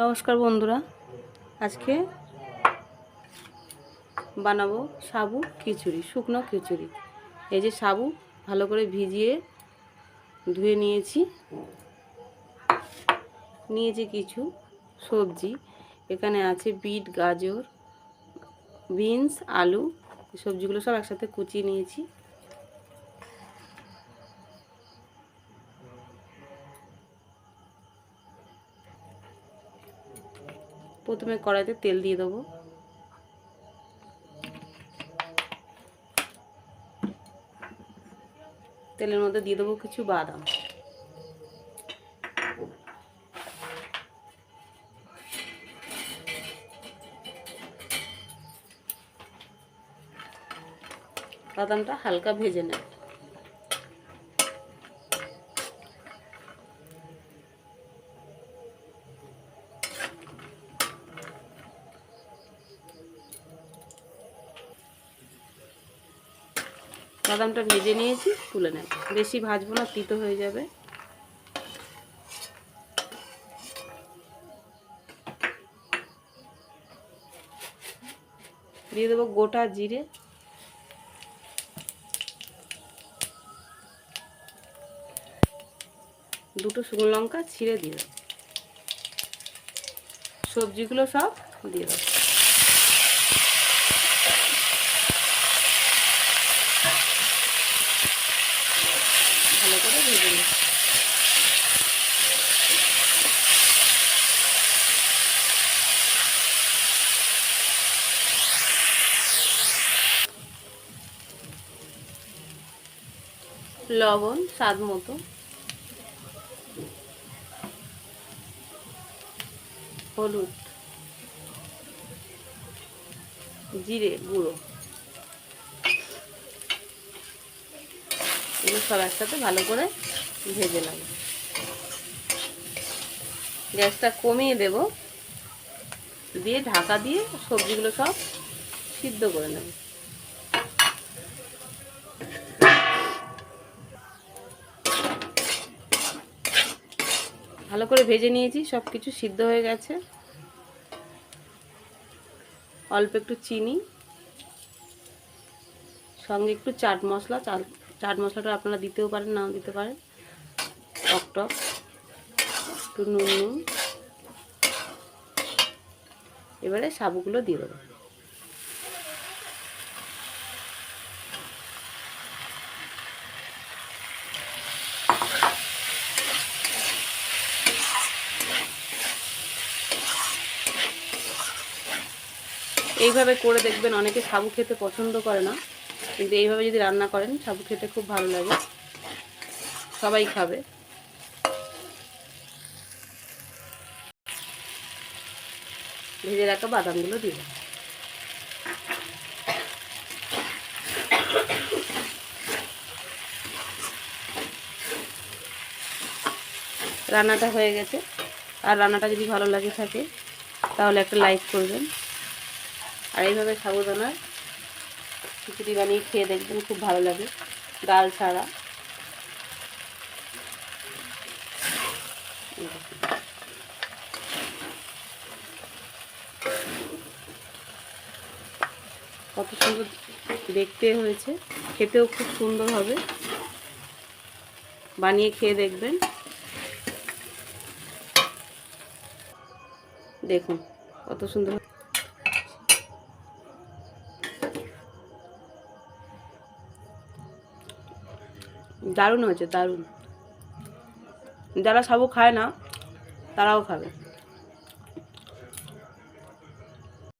নমস্কার বন্ধুরা। আজকে বানাবো সাবু খিচুড়ি, শুকনো খিচুড়ি। এই যে সাবু ভালো করে ভিজিয়ে ধুয়ে নিয়েছি। নিয়েছি কিছু সবজি। এখানে আছে বিট, গাজর, বিনস, আলু। সবজিগুলো সব একসাথে কুচিয়ে নিয়েছি। প্রথমে কড়াইতে তেল দিয়ে দেবো। তেলের মধ্যে দিয়ে দেবো কিছু বাদাম। বাদামটা হালকা ভেজে নেব। বাদামটা ভেজে নিয়েছি, তুলে নেব। বেশি ভাজবো না, তিতো হয়ে যাবে। দিয়ে দেবো গোটা জিরে। দুটো শুকনো লঙ্কা ছিঁড়ে দিয়ে সবজিগুলো সব দিয়ে দেবো ভালো করে ভেজে নিই লবণ, স্বাদ মতো। হলুদ। জিরে গুঁড়ো। এগুলো সব একসাথে ভালো করে ভেজে নেব। গ্যাসটা কমিয়ে দেব। দিয়ে ঢাকা দিয়ে সবজিগুলো সব সিদ্ধ করে নেব। ভালো করে ভেজে নিয়েছি সব কিছু সিদ্ধ হয়ে গেছে। অল্প একটু চিনি, সঙ্গে একটু চাট মশলা চাট মশলাটা আপনারা দিতেও পারেন, নাও দিতে পারেন। টক টক, একটু নুন নুন। এবারে সাবুগুলো দিয়ে দেবো। এইভাবে করে দেখবেন, অনেকে সাবু খেতে পছন্দ করে না, কিন্তু এইভাবে যদি রান্না করেন, সাবু খেতে খুব ভালো লাগে। সবাই খাবে। ভেজে রাখা বাদামগুলো দিল রান্নাটা হয়ে গেছে। আর রান্নাটা যদি ভালো লাগে থাকে, তাহলে একটা লাইক করবেন। আর এইভাবে সাবুদানার খিচুড়ি বানিয়ে খেয়ে দেখবেন খুব ভালো লাগে, ডাল ছাড়া। কত সুন্দর দেখতে হয়েছে, খেতেও খুব সুন্দর হবে। বানিয়ে খেয়ে দেখবেন। দেখুন কত সুন্দর দারুণ হয়েছে দারুণ। যারা সাবু খায় না তারাও খাবে।